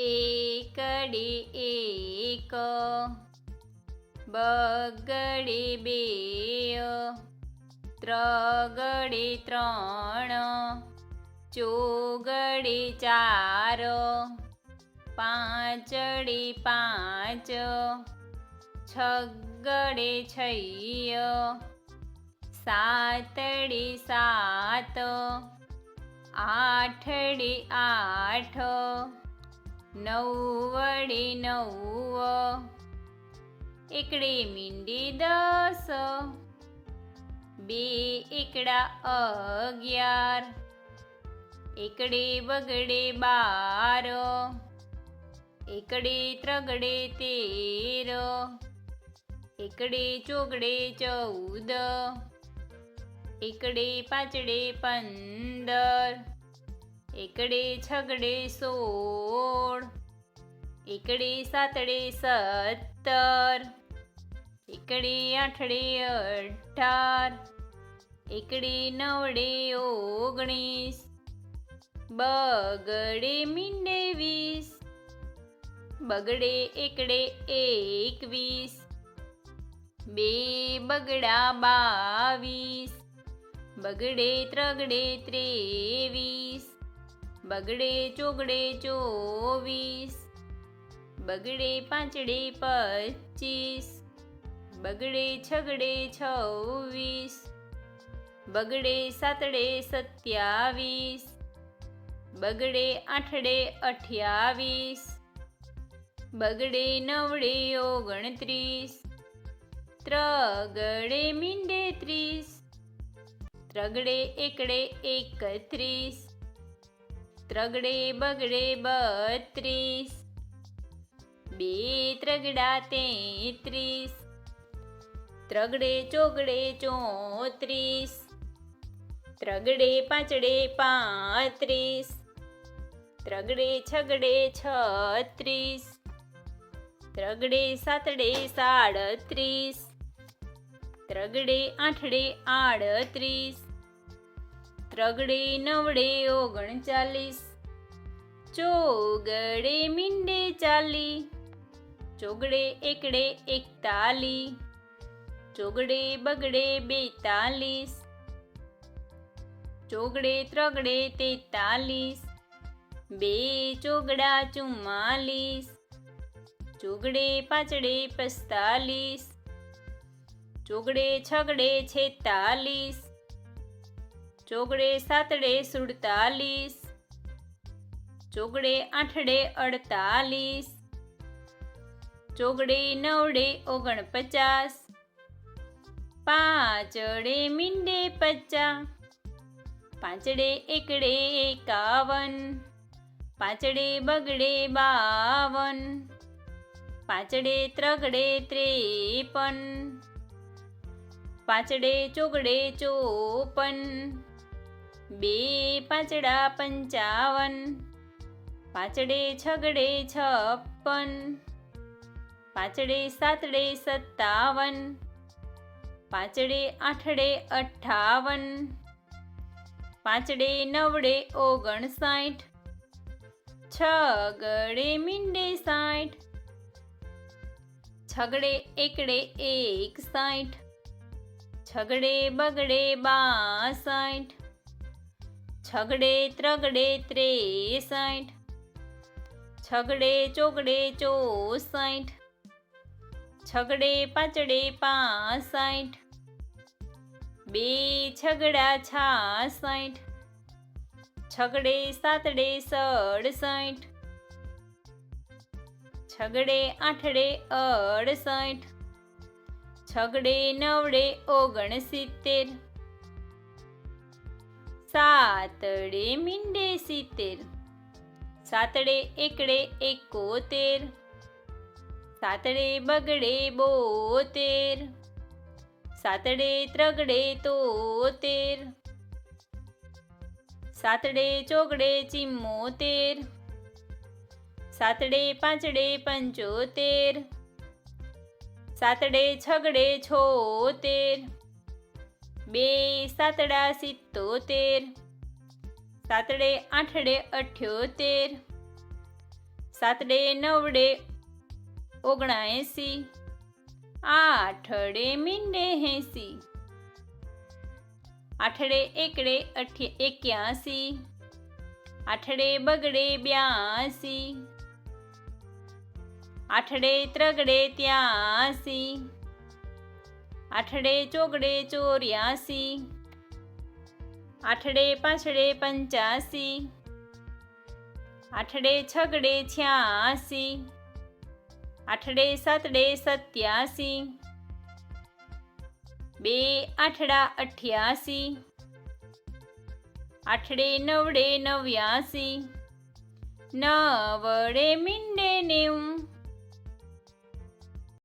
એકડી એક, બગડી બે, ત્રગડી ત્રણ, ચોગડી ચાર, પાંચડી પાંચ, છગડે છૈય, સાતડી સાત, આઠડી આઠ નવડી નવ એકડે મીંડી દસ. બે એકડા અગિયાર. એકડે બગડે બાર. એકડે ત્રગડે તેર. એકડે ચોગડે ચૌદ. એકડે પાંચડે પંદર. એકડે છગડે સોળ. એકડે સાતડે સત્તર. એકડે આઠડે અઢાર. એકડે નવડે ઓગણીસ. બગડે મીંડે વીસ. બગડે એકડે એકવીસ. બે બગડા બાવીસ. બગડે ત્રગડે ત્રેવીસ. બગડે ચોગડે ચોવીસ, બગડે પાંચડે પચીસ, બગડે છગડે છવ્વીસ, બગડે સાતડે સત્યાવીસ, બગડે આઠડે અઠ્યાવીસ, બગડે નવડે ઓગણત્રીસ, ત્રગડે મીંડે ત્રીસ, ત્રગડે એકડે એકત્રીસ ત્રગડે બગડે બત્રીસ. બે ત્રગડા તેત્રીસ. ત્રગડે ચોગડે ચોત્રીસ. ત્રગડે પાંચડે પાંત્રીસ. ત્રગડે છગડે છત્રીસ. ત્રગડે સાતડે સાડત્રીસ. ત્રગડે આઠડે આડત્રીસ. ત્રગડે નવડે ઓગણચાલીસ. ચોગડે મીંડે ચાલી ચોગડે એકડે એકતાલી ચોગડે બગડે બેતાલીસ. ચોગડે ત્રગડે તેતાલીસ. બે ચોગડા ચુમ્માલીસ. ચોગડે પાંચડે પસ્તાલીસ. ચોગડે છગડે છેતાલીસ. ચોગડે સાતડે સુડતાલીસ. ચોગડે આઠડે અડતાલીસ. ચોગડે નવડે ઓગણપચાસ. પાંચડે મીંડે પચા પાંચડે એકડે એકાવન. પાંચડે બગડે બાવન. પાંચડે ત્રગડે ત્રેપન. પાંચડે ચોગડે ચોપન. બે પાંચડા પંચાવન, પાંચડે છગડે છપ્પન, પાંચડે સાતડે સત્તાવન, પાંચડે આઠડે અઠ્ઠાવન, પાંચડે નવડે ઓગણસાઠ, છગડે મીંડે સાઠ, છગડે એકડે એક સાઠ છગડે બગડે બાસાઠ છગડે ત્રગડે ત્રેસઠ. છગડે ચોગડે ચોસઠ. છગડે પાંચડે પાસઠ. બે છગડા છાસઠ. છગડે સાતડે સડસઠ. છગડે આઠડે અડસઠ. છગડે નવડે ઓગણસિત્તેર. સાતડે મીંડે સિત્તેર સાતડે એકડે એકોતેર સાતડે બગડે બોતેર સાતડે ત્રગડે તોતેર સાતડે ચોગડે ચિમ્મોતેર સાતડે પાંચડે પંચોતેર સાતડે છગડે છોતેર બે સાતડા સિત્તોતેર, સાતડે આઠડે અઠ્યોતેર, સાતડે નવડે ઓગણાએંસી, આઠડે મીંડે એંસી, આઠડે એકડે એક્યાસી, આઠડે બગડે બ્યાસી, આઠડે ત્રગડે ત્યાસી આઠડે ચોગડે ચોર્યાસી, આઠડે પાછડે પંચ્યાસી, આઠડે છગડે છ્યાસી, આઠડે સાતડે સત્યાસી, બે આઠડા અઠ્યાસી, આઠડે નવડે નવ્યાસી, નવડે મીંડે નેવું